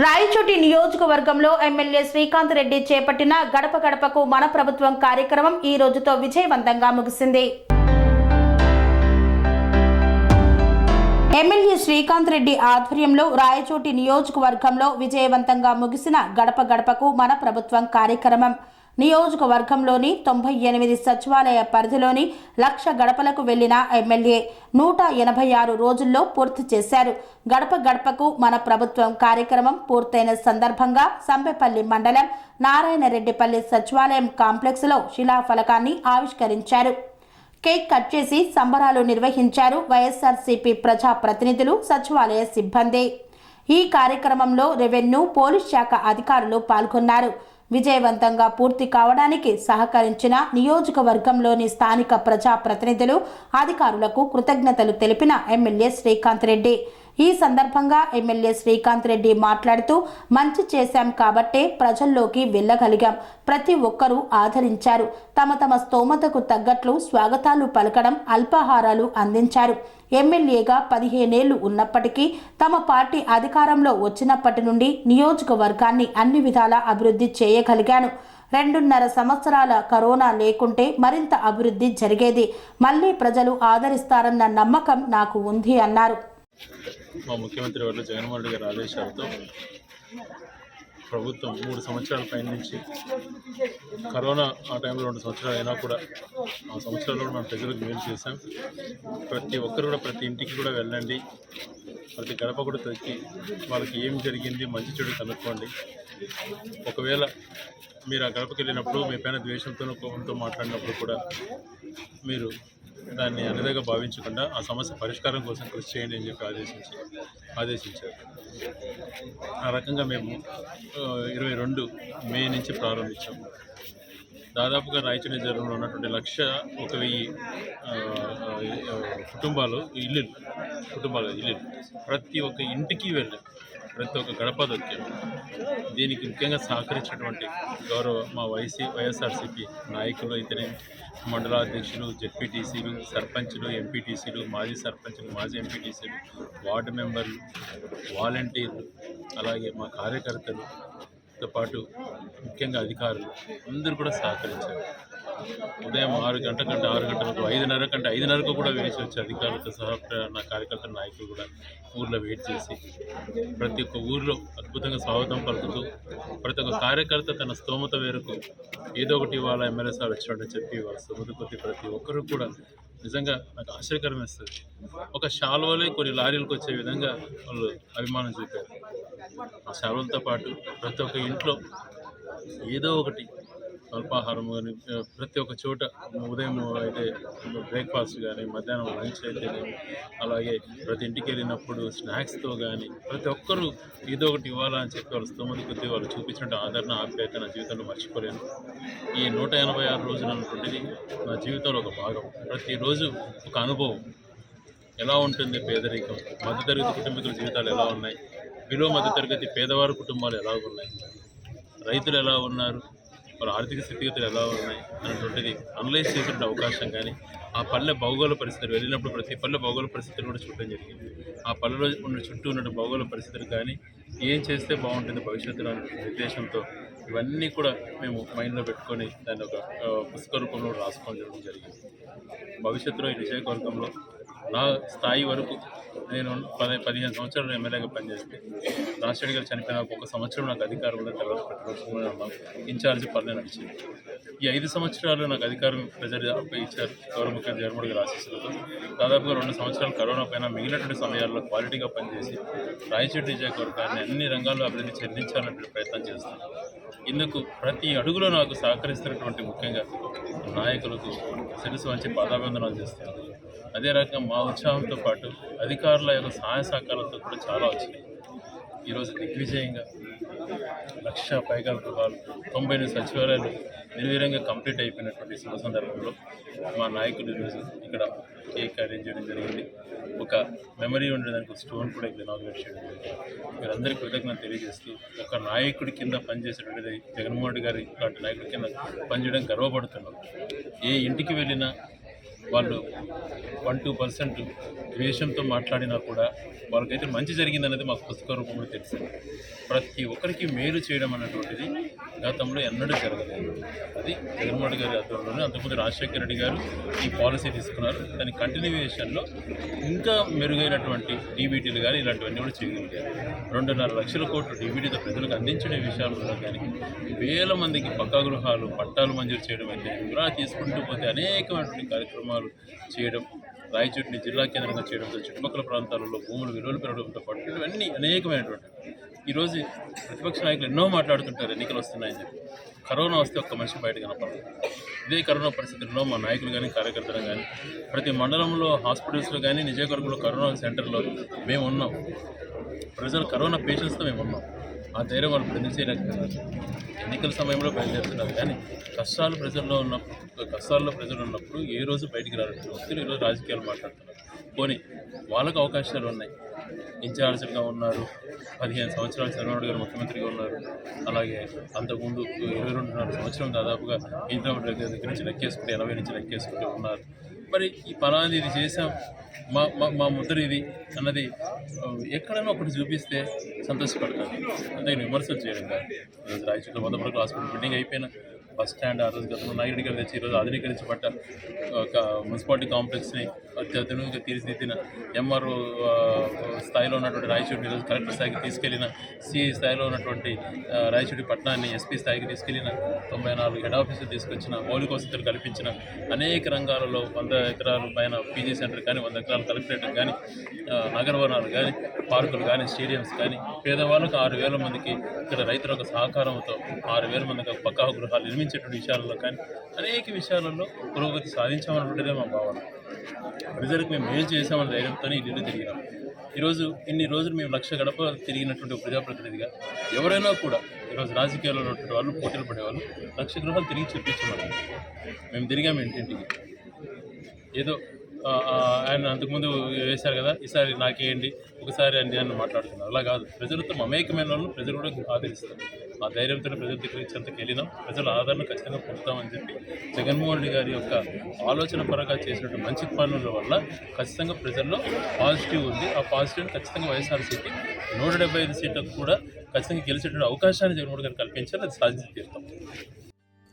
రాయచోటి నియోజకవర్గంలో ఎమ్మెల్యే శ్రీకాంత్ రెడ్డి చేపట్టిన గడప గడపకు మన ప్రభుత్వం కార్యక్రమం ఈ రోజుతో విజయవంతంగా ముగిసింది. ఎమ్మెల్యే శ్రీకాంత్ రెడ్డి ఆధ్వర్యంలో రాయచోటి నియోజకవర్గంలో విజయవంతంగా ముగిసిన గడప గడపకు మన ప్రభుత్వం కార్యక్రమం. నియోజకవర్గంలోని తొంభై ఎనిమిది సచివాలయ పరిధిలోని లక్ష గడపలకు వెళ్ళిన ఎమ్మెల్యే నూట ఎనభై ఆరు రోజుల్లో పూర్తి చేశారు. గడప గడపకు మన ప్రభుత్వం కార్యక్రమం పూర్తయిన సందర్భంగా సంబెపల్లి మండలం నారాయణరెడ్డిపల్లి సచివాలయం కాంప్లెక్స్లో శిలాఫలకాన్ని ఆవిష్కరించారు. కేక్ కట్ చేసి సంబరాలు నిర్వహించారు వైఎస్ఆర్సీపీ ప్రజా ప్రతినిధులు సచివాలయ సిబ్బంది. ఈ కార్యక్రమంలో రెవెన్యూ పోలీస్ శాఖ అధికారులు పాల్గొన్నారు. విజయవంతంగా పూర్తి కావడానికి సహకరించిన నియోజకవర్గంలోని స్థానిక ప్రజా ప్రతినిధులు అధికారులకు కృతజ్ఞతలు తెలిపిన ఎమ్మెల్యే శ్రీకాంత్ రెడ్డి. ఈ సందర్భంగా ఎమ్మెల్యే శ్రీకాంత్ రెడ్డి మాట్లాడుతూ మంచి చేశాం కాబట్టే ప్రజల్లోకి వెళ్ళగలిగాం. ప్రతి ఒక్కరూ ఆదరించారు. తమ తమ స్తోమతకు తగ్గట్లు స్వాగతాలు పలకడం అల్పాహారాలు అందించారు. ఎమ్మెల్యేగా పదిహేనేళ్ళు ఉన్నప్పటికీ తమ పార్టీ అధికారంలో వచ్చినప్పటి నుండి నియోజకవర్గాన్ని అన్ని విధాలా అభివృద్ధి చేయగలిగాను. రెండున్నర సంవత్సరాల కరోనా లేకుంటే మరింత అభివృద్ధి జరిగేది. మళ్ళీ ప్రజలు ఆదరిస్తారన్న నమ్మకం నాకు ఉంది అన్నారు. మా ముఖ్యమంత్రి వర్లు జగన్మోహన్ రెడ్డి గారి ఆదేశాలతో ప్రభుత్వం మూడు సంవత్సరాల పైన నుంచి కరోనా ఆ టైంలో రెండు సంవత్సరాలు అయినా కూడా ఆ సంవత్సరాల్లో మనం ప్రజలకు మేలు చేశాం. ప్రతి ఒక్కరు కూడా ప్రతి ఇంటికి కూడా వెళ్ళండి. ప్రతి గడప కూడా తొక్కి వాళ్ళకి ఏం జరిగింది మంచి చెడు కనుక్కోండి. ఒకవేళ మీరు ఆ గడపకి వెళ్ళినప్పుడు మీ పైన ద్వేషంతో కోపంతో మాట్లాడినప్పుడు కూడా మీరు దాన్ని అన్నదిగా భావించకుండా ఆ సమస్య పరిష్కారం కోసం కృషి చేయండి అని చెప్పి ఆదేశించి ఆదేశించారు. ఆ రకంగా మేము ఇరవై రెండు మే నుంచి ప్రారంభించాము దాదాపుగా రాయచూరి జిల్లాలో ఉన్నటువంటి లక్ష ఒక వెయ్యి కుటుంబాలు ఇల్లు కుటుంబాలు ఇల్లు ప్రతి ఒక్క ఇంటికి వెళ్ళాం ప్రతి ఒక్క గడప దొక్కాం దీనికి ముఖ్యంగా సహకరించినటువంటి గౌరవ మా వైసీ వైఎస్ఆర్సీపీ నాయకులు అయితేనే మండలాధ్యక్షులు జెడ్పీటీసీలు సర్పంచులు ఎంపీటీసీలు మాజీ సర్పంచులు మాజీ ఎంపీటీసీలు వార్డు మెంబర్లు వాలంటీర్లు అలాగే మా కార్యకర్తలు తో పాటు ముఖ్యంగా అధికారులు అందరూ కూడా సహకరించారు. ఉదయం ఆరు గంటల కంటే ఆరు గంటలకు ఐదున్నర కంటే ఐదున్నరకు కూడా వేసి వచ్చే అధికారులతో సహా నా కార్యకర్తల నాయకులు కూడా ఊర్లో వెయిట్ చేసి ప్రతి ఒక్క ఊర్లో అద్భుతంగా స్వాగతం పలుకుతూ ప్రతి ఒక్క కార్యకర్త తన స్తోమత మేరకు ఏదో ఒకటి ఇవాళ ఎమ్మెల్యే సార్ వచ్చినట్టు చెప్పి వాళ్ళ స్తోమత కొద్ది ప్రతి ఒక్కరు కూడా నిజంగా నాకు ఆశ్చర్యకరం వేస్తుంది. ఒక శాల్వలే కొన్ని లారీలకు వచ్చే విధంగా వాళ్ళు అభిమానం చూపారు. ఆ శాలువలతో పాటు ప్రతి ఒక్క ఇంట్లో ఏదో ఒకటి అల్పాహారం కానీ ప్రతి ఒక్క చోట ఉదయం అయితే బ్రేక్ఫాస్ట్ కానీ మధ్యాహ్నం లంచ్ అయితే అలాగే ప్రతి ఇంటికి వెళ్ళినప్పుడు స్నాక్స్తో కానీ ప్రతి ఒక్కరూ ఏదో ఒకటి ఇవ్వాలని చెప్పి వాళ్ళు స్తోమత కొద్దీ వాళ్ళు చూపించిన ఆదరణ ఆప్యాయత నా జీవితంలో మర్చిపోలేను. ఈ నూట ఎనభై ఆరు రోజులు అనుకుంటుంది నా జీవితంలో ఒక భాగం. ప్రతిరోజు ఒక అనుభవం. ఎలా ఉంటుంది పేదరికం? మధ్యతరగతి కుటుంబీకుల జీవితాలు ఎలా ఉన్నాయి? బిలో మధ్యతరగతి పేదవారి కుటుంబాలు ఎలా ఉన్నాయి? రైతులు ఎలా ఉన్నారు? వాళ్ళ ఆర్థిక స్థితిగతులు ఎలా ఉన్నాయి? అన్నటువంటిది అనలైజ్ చేసే అవకాశం కానీ ఆ పల్లె భౌగోళ పరిస్థితులు వెళ్ళినప్పుడు ప్రతి పల్లె భౌగోళ పరిస్థితులు కూడా చూడడం జరిగింది. ఆ పల్లెలో ఉన్న చుట్టూ ఉన్న భౌగోళ పరిస్థితులు కానీ ఏం చేస్తే బాగుంటుంది భవిష్యత్తులో అనే ఉద్దేశంతో ఇవన్నీ కూడా మేము మైండ్లో పెట్టుకొని దాన్ని ఒక పుస్తక రూపంలో రాసుకోవడం జరిగింది. భవిష్యత్తులో ఈ నియోజకవర్గంలో నా స్థాయి వరకు నేను పది పదిహేను సంవత్సరాలు ఎమ్మెల్యేగా పనిచేస్తే రాజశేఖర్ గారు చనిపోయిన ఒక సంవత్సరం నాకు అధికారం కూడా తర్వాత పెట్టుకోవచ్చు ఇన్ఛార్జ్ పనులు నడిచింది ఈ ఐదు సంవత్సరాలు నాకు అధికారం ప్రజలు ఇచ్చారు. గౌరవ ముఖ్యమంత్రి జగన్మోహన్ గారి ఆశీస్సులతో దాదాపుగా రెండు సంవత్సరాలు కరోనా పైన మిగిలినటువంటి సమయాల్లో క్వాలిటీగా పనిచేసి రాయచోటి నియోజకవర్గాన్ని అన్ని రంగాల్లో అభివృద్ధి చెందించాలనే ప్రయత్నం చేస్తాను ఇందుకు ప్రతి అడుగులో నాకు సహకరిస్తున్నటువంటి ముఖ్యంగా నాయకులకు శిరసు మంచి పాదాభివందనాలు చేస్తున్నాను అదే రకంగా మా ఉత్సాహంతో పాటు అధికారుల యొక్క సహాయ సహకారాలతో కూడా చాలా వచ్చినాయి. ఈరోజు దిగ్విజయంగా లక్ష పైగా గృహాలు తొంభై ఎనిమిది సచివాలయాలు నిర్వీర్యంగా కంప్లీట్ అయిపోయినటువంటి శుభ సందర్భంలో మా నాయకుడు ఈరోజు ఇక్కడ కేక్ అరేంజ్ చేయడం జరిగింది. ఒక మెమరీ ఉండేదానికి ఒక స్టోన్ కూడా ఇక్కడ ఇనాగ్రేట్ చేయడం జరిగింది. మీరందరికీ కృతజ్ఞత తెలియజేస్తూ ఒక నాయకుడి కింద పనిచేసేటువంటిది జగన్మోహన్ రెడ్డి గారి లాంటి నాయకుడి కింద పనిచేయడం గర్వపడుతున్నాం. ఏ ఇంటికి వెళ్ళినా వాళ్ళు వన్ టూ పర్సెంట్ ద్వేషంతో మాట్లాడినా కూడా వాళ్ళకైతే మంచి జరిగిందనేది మాకు పుస్తక రూపంలో తెలిసింది ప్రతి ఒక్కరికి మేలు చేయడం అన్నటువంటిది గతంలో ఎన్నడూ జరగలేదు. అది జగన్మోహన్ గారి ఆధ్వర్యంలోనే అంతకుముందు రాజశేఖర రెడ్డి గారు ఈ పాలసీ తీసుకున్నారు. దాని కంటిన్యూయేషన్లో ఇంకా మెరుగైనటువంటి డీబీటీలు కానీ ఇలాంటివన్నీ కూడా చేయగలిగారు. రెండున్నర లక్షల కోట్లు డీబీటీతో ప్రజలకు అందించిన విషయాల్లో కానీ వేల మందికి పక్కా గృహాలు పట్టాలు మంజూరు చేయడం అయితే ఇలా తీసుకుంటూ పోతే అనేకమైనటువంటి కార్యక్రమాలు చేయడం రాయచూటిని జిల్లా కేంద్రంగా చేయడంతో చుట్టుపక్కల ప్రాంతాలలో భూములు విలువలు పెరగడంతో పాటు ఇవన్నీ అనేకమైనటువంటి ఈరోజు ప్రతిపక్ష నాయకులు ఎన్నో మాట్లాడుతుంటారు ఎన్నికలు వస్తున్నాయని చెప్పి. కరోనా వస్తే ఒక్క మనిషి బయట కనపడదు. ఇదే కరోనా పరిస్థితుల్లో మా నాయకులు కానీ కార్యకర్తలు కానీ ప్రతి మండలంలో హాస్పిటల్స్లో కానీ నిజవర్గంలో కరోనా సెంటర్లో మేము ఉన్నాం. ప్రజలు కరోనా పేషెంట్స్తో మేము ఉన్నాం. ఆ ధైర్యం వాళ్ళు ఎందుకు ఎన్నికల సమయంలో బయలుదేరుతున్నారు. కానీ కష్టాలు ప్రజల్లో ఉన్నప్పుడు కష్టాల్లో ప్రజలు ఉన్నప్పుడు ఏ రోజు బయటికి రాలేదు వ్యక్తులు ఈరోజు రాజకీయాలు మాట్లాడుతున్నారు. పోనీ వాళ్ళకు అవకాశాలు ఉన్నాయి. ఇన్ఛార్జ్గా ఉన్నారు. పదిహేను సంవత్సరాలు చంద్రబాబు గారు ముఖ్యమంత్రిగా ఉన్నారు. అలాగే అంతకుముందు ఇరవై రెండున్నర సంవత్సరం దాదాపుగా ఇంద్రబాబు దగ్గర దగ్గర నుంచి లెక్కేసుకుంటే ఎనభై నుంచి లెక్కేసుకుంటూ ఉన్నారు. మరి ఈ పలానా ఇది చేసాం మా మా మా ముద్ర ఇది అన్నది ఎక్కడైనా ఒకటి చూపిస్తే సంతోషపడతాను అంతే విమర్శలు చేయడం కాదు. ఈరోజు రాయచూరులో వంద హాస్పిటల్ బిల్డింగ్ అయిపోయిన బస్ స్టాండ్ ఆ రోజు గతంలో నాయుడు తెచ్చి ఈరోజు ఆధునీకరించబడ్డ ఒక మున్సిపాలిటీ కాంప్లెక్స్ని అత్యాధునికంగా తీర్చిదిద్దిన ఎంఆర్ఓ స్థాయిలో ఉన్నటువంటి రాయచూడిని ఈరోజు కలెక్టర్ స్థాయికి తీసుకెళ్ళిన సిఐ స్థాయిలో ఉన్నటువంటి రాయచూడి పట్టణాన్ని ఎస్పీ స్థాయికి తీసుకెళ్ళిన తొంభై నాలుగు హెడ్ ఆఫీసులు తీసుకొచ్చిన మౌలిక వసతులు కల్పించిన అనేక రంగాలలో వంద ఎకరాల పైన పీజీ సెంటర్ కానీ వంద ఎకరాల కలెక్టరేట్ కానీ నగరవనాలు కానీ పార్కులు కానీ స్టేడియంస్ కానీ పేదవాళ్ళకు ఆరు వేల మందికి ఇక్కడ రైతుల సహకారంతో ఆరు వేల మందికి పక్కా గృహాలు నిర్మించేటువంటి విషయాలలో కానీ అనేక విషయాలలో పురోగతి సాధించామన్నటువంటిదే మా భావన. ప్రజలకు మేము ఏం చేసామన్న ధైర్యంతోనే ఈ ఇల్లు తిరిగినాం ఈరోజు ఇన్ని రోజులు మేము లక్ష గడప తిరిగినటువంటి ప్రజాప్రతినిధిగా ఎవరైనా కూడా ఈరోజు రాజకీయాల్లో ఉన్నటువంటి వాళ్ళు పోటీలు పడేవాళ్ళు లక్ష గృహాలు తిరిగి చూపించమన్నారు మేము తిరిగాము ఇంటింటికి ఏదో ఆయన అంతకుముందు వేశారు కదా ఈసారి నాకేయండి ఒకసారి అని మాట్లాడుతున్నారు. అలా కాదు. ప్రజలతో మమేకమైన వాళ్ళు ప్రజలు కూడా ఆదరిస్తారు. ఆ ధైర్యంతో ప్రజల దగ్గరికి చెంతకు వెళ్ళినాం ప్రజల ఆదరణ ఖచ్చితంగా పొందుతామని చెప్పి జగన్మోహన్ రెడ్డి గారి యొక్క ఆలోచన పరంగా చేసినటువంటి మంచి పనుల వల్ల ఖచ్చితంగా ప్రజల్లో పాజిటివ్ ఉంది. ఆ పాజిటివ్ ఖచ్చితంగా వైఎస్ఆర్సీపీ నూట డెబ్బై ఐదు సీట్లకు కూడా ఖచ్చితంగా గెలిచేటువంటి అవకాశాన్ని జగన్మోహన్ గారు కల్పించాలి. అది సాధించి తీరుతాం